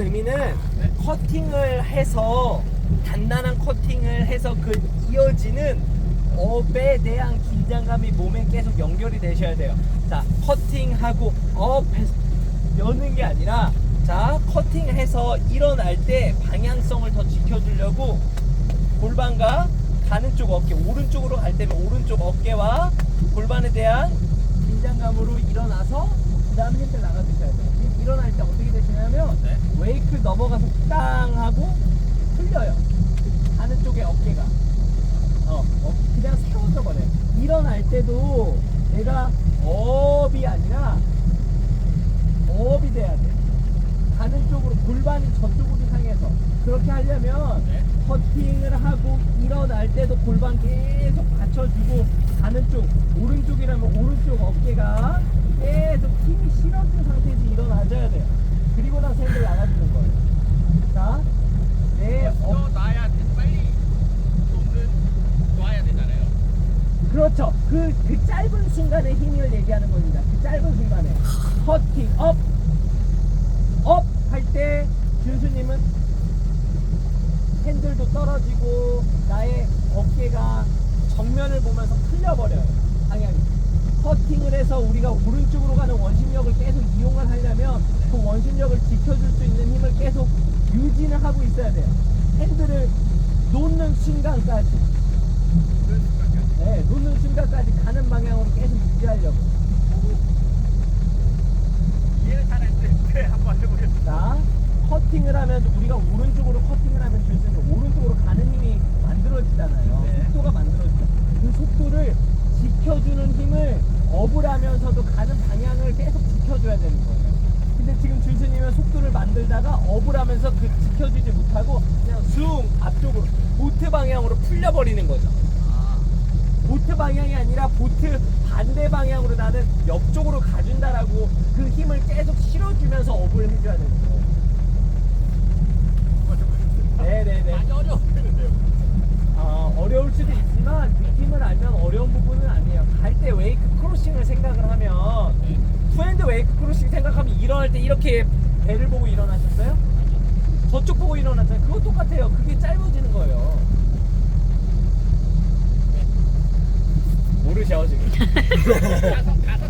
말하는 의미는 커팅을 해서 단단한 커팅을 해서 그 이어지는 업에 대한 긴장감이 몸에 계속 연결이 되셔야 돼요. 자, 커팅하고 업해서 여는 게 아니라 자, 커팅해서 일어날 때 방향성을 더 지켜주려고 골반과 가는 쪽 어깨 오른쪽으로 갈 때는 오른쪽 어깨와 골반에 대한 긴장감으로 일어나서 그 다음 힘을 나가주셔야 돼요. 지금 일어날 때 어떻게 되시냐면 네. 웨이크 넘어가서 땅 하고 풀려요. 가는 쪽에 어깨가 어, 어, 그냥 세워져 버려요. 일어날 때도 내가 업이 아니라 업이 돼야 돼. 가는 쪽으로 골반이 저쪽으로 향해서 그렇게 하려면 네. 커팅을 하고 일어날 때도 골반 계속 받쳐주고 가는 쪽 오른쪽이라면 오른쪽 어깨가 계속 힘이 실어진 상태에서 일어나줘야 돼요. 그리고 나서 핸들 나가주는 거예요. 자, 내 어, 또 놔야 돼. 빨리 손을 놔야 되잖아요. 그렇죠. 그, 그 짧은 순간의 힘을 얘기하는 겁니다. 그 짧은 순간에. 커팅, 업, 업 할 때, 준수님은 핸들도 떨어지고, 나의 어깨가 정면을 보면서 풀려버려요. 방향이. 커팅을 해서 우리가 오른쪽으로 가는 원심력을 계속 이용을 하려면 그 원심력을 지켜줄 수 있는 힘을 계속 유지는 하고 있어야 돼요. 핸들을 놓는 순간까지. 네, 놓는 순간까지 가는 방향으로 계속 유지하려고. 이해는 잘안 되는데 한번 해보겠습니다. 자, 커팅을 하면 우리가 오른쪽으로 커팅을 하면 줄수록 오른쪽으로 가는 힘이 만들어지잖아요. 네. 속도가 만들어지죠. 지켜주는 힘을 업을 하면서도 가는 방향을 계속 지켜줘야 되는 거예요. 근데 지금 준수님은 속도를 만들다가 업을 하면서 그 지켜주지 못하고 그냥 숭 앞쪽으로 보트 방향으로 풀려버리는 거죠. 아, 보트 방향이 아니라 보트 반대 방향으로 나는 옆쪽으로 가준다라고 그 힘을 계속 실어주면서 업을 해줘야 되는 거예요. 크루싱을 생각을 하면 네. 투핸드 웨이크 크루싱 생각하면 일어날 때 이렇게 배를 보고 일어나셨어요? 저쪽 보고 일어났잖아요. 그거 똑같아요. 그게 짧아지는 거예요. 네. 모르셔 지금.